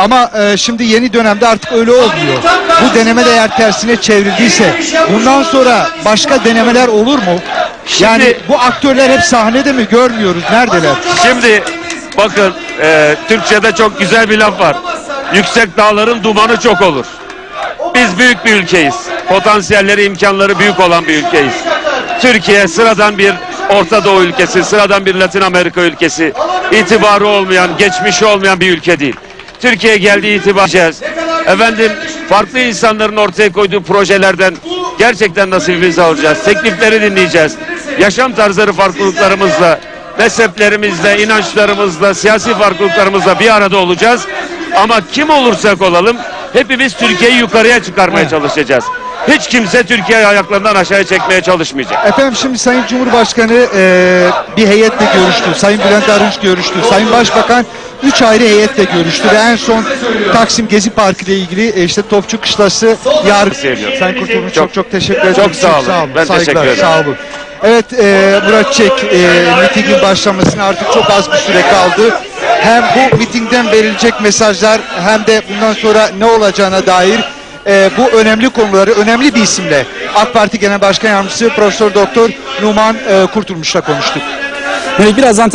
ama e, şimdi yeni dönemde artık öyle olmuyor. Bu deneme de eğer tersine çevrildiyse bundan sonra başka denemeler olur mu? Yani Şimdi- bu aktörler hep sahnede mi görmüyoruz? Neredeler? Şimdi bakın e, Türkçe'de çok güzel bir laf var. Yüksek dağların dumanı çok olur. Biz büyük bir ülkeyiz. Potansiyelleri, imkanları büyük olan bir ülkeyiz. Türkiye sıradan bir Orta Doğu ülkesi, sıradan bir Latin Amerika ülkesi, itibarı olmayan, geçmişi olmayan bir ülke değil. Türkiye geldiği itibar Efendim farklı insanların ortaya koyduğu projelerden gerçekten nasibimizi alacağız. Teklifleri dinleyeceğiz. Yaşam tarzları farklılıklarımızla, mezheplerimizle, inançlarımızla, siyasi farklılıklarımızla bir arada olacağız. Ama kim olursak olalım hepimiz Türkiye'yi yukarıya çıkarmaya çalışacağız. Hiç kimse Türkiye'yi ayaklarından aşağıya çekmeye çalışmayacak. Efendim şimdi Sayın Cumhurbaşkanı e, bir heyetle görüştü. Sayın Bülent Arınç görüştü. Sayın Başbakan üç ayrı heyetle görüştü ve en son Taksim Gezi Parkı ile ilgili e, işte Topçu Kışlası yargı. Sayın Kurtulmuş çok Çok- teşekkür ederim. çok sağ olun. Ben teşekkür Saygılar, ederim. Sağ olun. Evet e, Murat Çek e, mitingin başlamasına artık çok az bir süre kaldı. Hem bu mitingden verilecek mesajlar hem de bundan sonra ne olacağına dair e, bu önemli konuları önemli bir isimle AK Parti Genel Başkan Yardımcısı Profesör Doktor Numan e, Kurtulmuş'la konuştuk. Evet, birazdan